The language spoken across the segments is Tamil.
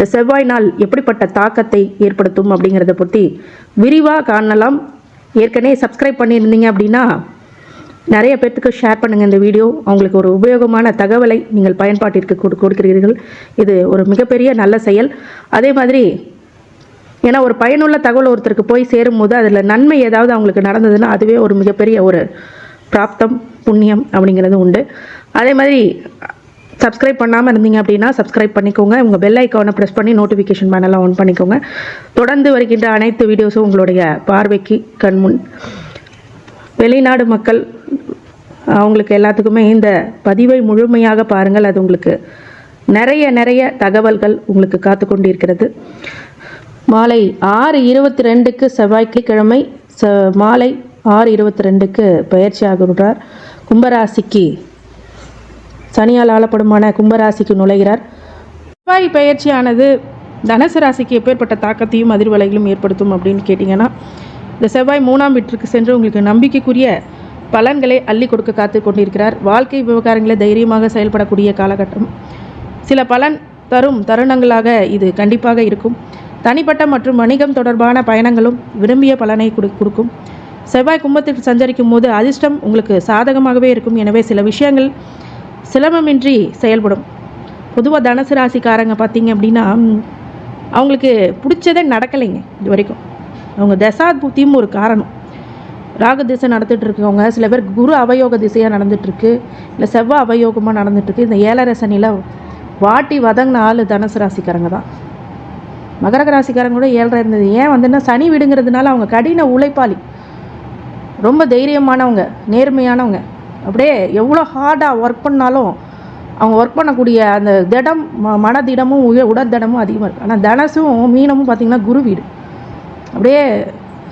இந்த செவ்வாய் நாள் எப்படிப்பட்ட தாக்கத்தை ஏற்படுத்தும் அப்படிங்கிறத பற்றி விரிவாக காணலாம். ஏற்கனவே சப்ஸ்கிரைப் பண்ணியிருந்தீங்க அப்படின்னா நிறைய பேர்த்துக்கு ஷேர் பண்ணுங்கள் இந்த வீடியோ அவங்களுக்கு ஒரு உபயோகமான தகவலை நீங்கள் பயன்பாட்டிற்கு கொடு கொடுக்கிறீர்கள். இது ஒரு மிகப்பெரிய நல்ல செயல். அதே மாதிரி ஏன்னா ஒரு பயனுள்ள தகவல் ஒருத்தருக்கு போய் சேரும்போது அதில் நன்மை ஏதாவது அவங்களுக்கு நடந்ததுன்னா அதுவே ஒரு மிகப்பெரிய ஒரு பிராப்தம் புண்ணியம் அப்படிங்கிறது உண்டு. அதே மாதிரி சப்ஸ்கிரைப் பண்ணாமல் இருந்தீங்க அப்படின்னா சப்ஸ்கிரைப் பண்ணிக்கோங்க. உங்கள் பெல் ஐக்கானை ப்ரெஸ் பண்ணி நோட்டிஃபிகேஷன் பேனலாம் ஆன் பண்ணிக்கோங்க. தொடர்ந்து வருகின்ற அனைத்து வீடியோஸும் உங்களுடைய பார்வைக்கு கண்முன் வெளிநாடு மக்கள் அவங்களுக்கு எல்லாத்துக்குமே இந்த பதிவை முழுமையாக பாருங்கள். அது உங்களுக்கு நிறைய நிறைய தகவல்கள் உங்களுக்கு காத்து கொண்டிருக்கிறது. மாலை ஆறு இருபத்தி ரெண்டுக்கு செவ்வாய்க்கிழமை ச மாலை ஆறு இருபத்தி ரெண்டுக்கு பயிற்சி ஆகிறார் கும்பராசிக்கு சனியால் ஆளப்படுமான கும்பராசிக்கு நுழைகிறார். செவ்வாய் பயிற்சியானது தனுசு ராசிக்கு எப்பேற்பட்ட தாக்கத்தையும் அதிர்வலைகளும் ஏற்படுத்தும் அப்படின்னு கேட்டிங்கன்னா இந்த செவ்வாய் மூணாம் வீட்டிற்கு சென்று உங்களுக்கு நம்பிக்கைக்குரிய பலன்களை அள்ளி கொடுக்க காத்து கொண்டிருக்கிறார். வாழ்க்கை விவகாரங்களை தைரியமாக செயல்படக்கூடிய காலகட்டம். சில பலன் தரும் தருணங்களாக இது கண்டிப்பாக இருக்கும். தனிப்பட்ட மற்றும் வணிகம் தொடர்பான பயணங்களும் விரும்பிய பலனை கொடு கொடுக்கும். செவ்வாய் கும்பத்திற்கு சஞ்சரிக்கும் போது அதிர்ஷ்டம் உங்களுக்கு சாதகமாகவே இருக்கும். எனவே சில விஷயங்கள் சிரமமின்றி செயல்படும். பொதுவாக தனுசு ராசிக்காரங்க பார்த்தீங்க அப்படின்னா அவங்களுக்கு பிடிச்சதே நடக்கலைங்க இது வரைக்கும் அவங்க தசா புத்தியும் ஒரு காரணம். ராகு திசை நடந்துட்டு இருக்கவங்க சில பேர் குரு அவயோக திசையாக நடந்துட்டுருக்கு இல்லை செவ்வாய் அவயோகமாக நடந்துட்டுருக்கு இந்த ஏழரை சனியில் வாட்டி வதங்கின ஆள் தனுசு ராசிக்காரங்க தான். மகரக ராசிக்காரங்க கூட ஏழரை இருந்தது. ஏன் வந்துன்னா சனி விடுங்கிறதுனால அவங்க கடின உழைப்பாளி. ரொம்ப தைரியமானவங்க நேர்மையானவங்க. அப்படியே எவ்வளோ ஹார்டாக ஒர்க் பண்ணாலும் அவங்க ஒர்க் பண்ணக்கூடிய அந்த திடம் ம மனதிடமும் உய உடற்திடமும் அதிகமாக இருக்குது ஆனால் தனசும் மீனமும் பார்த்திங்கன்னா குரு வீடு. அப்படியே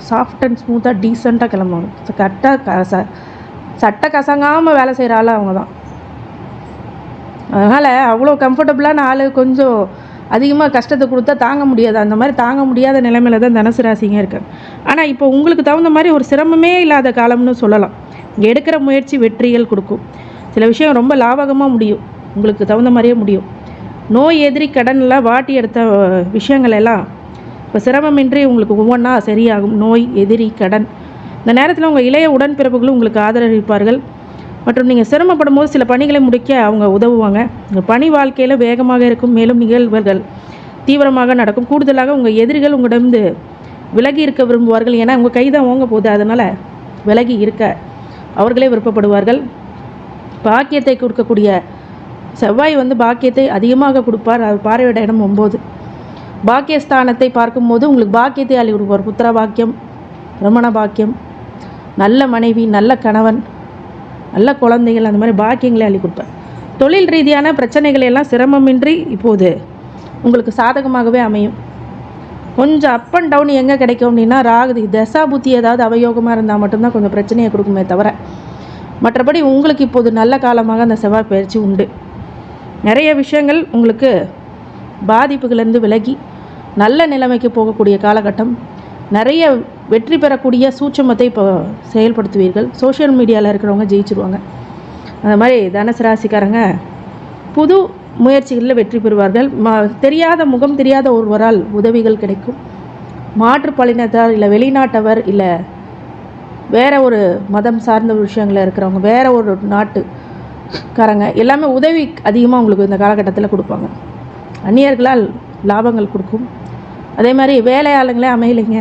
சாஃப்ட் அண்ட் ஸ்மூத்தாக டீசெண்டாக கிளம்பணும் கரெக்டாக க ச சட்டை கசங்காமல் வேலை செய்கிற ஆள் அவங்க தான் அதனால் அவ்வளோ கம்ஃபர்டபுளான ஆள் கொஞ்சம் அதிகமாக கஷ்டத்தை கொடுத்தா தாங்க முடியாது. அந்த மாதிரி தாங்க முடியாத நிலைமையில தான் தனுசு ராசிங்க இருக்கு. ஆனால் இப்போ உங்களுக்கு தகுந்த மாதிரி ஒரு சிரமமே இல்லாத காலம்னு சொல்லலாம். எடுக்கிற முயற்சி வெற்றிகள் கொடுக்கும். சில விஷயம் ரொம்ப லாபகமாக முடியும். உங்களுக்கு தகுந்த மாதிரியே முடியும். நோய் எதிரி கடன்லாம் வாட்டி எடுத்த விஷயங்கள் எல்லாம் இப்போ சிரமமின்றி உங்களுக்கு ஒவ்வொன்றா சரியாகும். நோய் எதிரி கடன். இந்த நேரத்தில் உங்கள் இளைய உடன்பிறப்புகளும் உங்களுக்கு ஆதரவளிப்பார்கள். மற்றும் நீங்கள் சிரமப்படும் போது சில பணிகளை முடிக்க அவங்க உதவுவாங்க. உங்கள் பணி வாழ்க்கையில் வேகமாக இருக்கும் மேலும் நிகழ்வுகள் தீவிரமாக நடக்கும். கூடுதலாக உங்கள் எதிரிகள் உங்களிடமிருந்து விலகி இருக்க விரும்புவார்கள். ஏன்னா உங்கள் கை தான் ஓங்க போகுது. அதனால் விலகி இருக்க அவர்களே விருப்பப்படுவார்கள். பாக்கியத்தை கொடுக்கக்கூடிய செவ்வாய் வந்து பாக்கியத்தை அதிகமாக கொடுப்பார். அவர் பார்வையிட இடம் ஒம்பது. பாக்கியஸ்தானத்தை பார்க்கும்போது உங்களுக்கு பாக்கியத்தை அள்ளி கொடுப்பார். புத்திர பாக்கியம் ரமண பாக்கியம் நல்ல மனைவி நல்ல கணவன் நல்ல குழந்தைகள் அந்த மாதிரி பாக்கியங்களை அள்ளி கொடுப்பேன். தொழில் ரீதியான பிரச்சனைகள் எல்லாம் சிரமமின்றி இப்போது உங்களுக்கு சாதகமாகவே அமையும். கொஞ்சம் அப் அண்ட் டவுன் எங்கே கிடைக்கும் அப்படின்னா ராகுதி தசா புத்தி ஏதாவது அவயோகமாக இருந்தால் மட்டும்தான் கொஞ்சம் பிரச்சனையை கொடுக்குமே தவிர மற்றபடி உங்களுக்கு இப்போது நல்ல காலமாக அந்த செவ்வாய் பயிற்சி உண்டு. நிறைய விஷயங்கள் உங்களுக்கு பாதிப்புகளிலிருந்து விலகி நல்ல நிலைமைக்கு போகக்கூடிய காலகட்டம் நிறைய வெற்றி பெறக்கூடிய சூட்சமத்தை இப்போ செயல்படுத்துவீர்கள். சோஷியல் மீடியாவில் இருக்கிறவங்க ஜெயிச்சிருவாங்க. அந்த மாதிரி தனுசு ராசிக்காரங்க புது முயற்சிகளில் வெற்றி பெறுவார்கள். ம தெரியாத முகம் தெரியாத ஒருவரால் உதவிகள் கிடைக்கும். மாற்றுப்பாலினத்தார் இல்லை வெளிநாட்டவர் இல்லை வேற ஒரு மதம் சார்ந்த விஷயங்களில் இருக்கிறவங்க வேற ஒரு நாட்டுக்காரங்க எல்லாமே உதவி அதிகமாக உங்களுக்கு இந்த காலகட்டத்தில் கொடுப்பாங்க. அந்நியர்களால் லாபங்கள் கொடுக்கும். அதே மாதிரி வேலையாளுங்களே அமையலைங்க.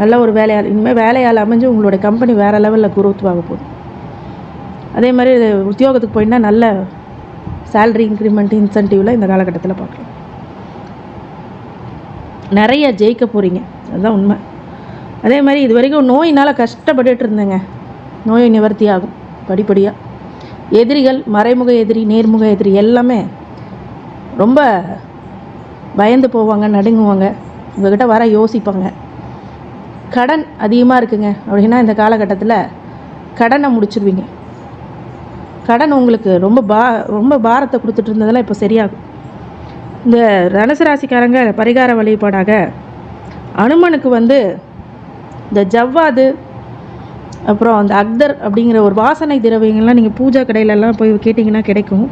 நல்ல ஒரு வேலையாள் இனிமேல் வேலையாள் அமைஞ்சு உங்களுடைய கம்பெனி வேறு லெவலில் குரோத் ஆக போகுது. அதே மாதிரி உத்தியோகத்துக்கு போயின்னா நல்ல சேல்ரி இன்க்ரிமெண்ட் இன்சென்டிவ்லாம் இந்த காலகட்டத்தில் பார்க்கலாம். நிறைய ஜெயிக்க போகிறீங்க அதுதான் உண்மை. அதே மாதிரி இது வரைக்கும் நோயினால் கஷ்டப்பட்டுட்டு இருந்தேங்க. நோய் நிவர்த்தி ஆகும் படிப்படியாக எதிரிகள் மறைமுக எதிரி நேர்முக எதிரி எல்லாமே ரொம்ப பயந்து போவாங்க நடுங்குவாங்க. உங்ககிட்ட வர யோசிப்பாங்க. கடன் அதிகமாக இருக்குங்க. அப்படின்னா இந்த காலகட்டத்தில் கடனை முடிச்சிருவீங்க. கடன் உங்களுக்கு ரொம்ப பா ரொம்ப பாரத்தை கொடுத்துட்டு இருந்ததெல்லாம் இப்போ சரியாகும். இந்த தனுசு ராசிக்காரங்க பரிகார வழிபாடாக அனுமனுக்கு வந்து இந்த ஜவ்வாது அப்புறம் அந்த அக்தர் அப்படிங்கிற ஒரு வாசனை திரவியங்கள்லாம் நீங்கள் பூஜா கடையிலலாம் போய் கேட்டிங்கன்னா கிடைக்கும்.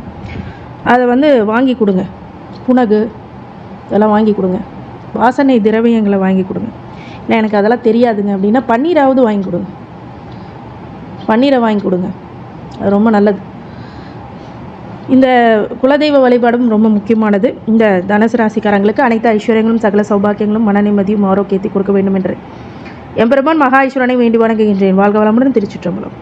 அதை வந்து வாங்கி கொடுங்க. புனகு இதெல்லாம் வாங்கி கொடுங்க. வாசனை திரவியங்களை வாங்கி கொடுங்க. நான் எனக்கு அதெல்லாம் தெரியாதுங்க. அப்படின்னா பன்னீராவது வாங்கி கொடுங்க. பன்னீரை வாங்கி கொடுங்க. அது ரொம்ப நல்லது. இந்த குலதெய்வ வழிபாடும் ரொம்ப முக்கியமானது. இந்த தனுசு ராசிக்காரங்களுக்கு அனைத்து ஐஸ்வர்யங்களும் சகல சௌபாக்கியங்களும் மன நிம்மதியும் ஆரோக்கியத்தை கொடுக்க வேண்டும் என்று. எம்பெருமான் மகா ஈஸ்வரனை வேண்டி வணங்குகின்றேன். வாழ்க வளமுடன் திருச்சிற்றம்பலம்.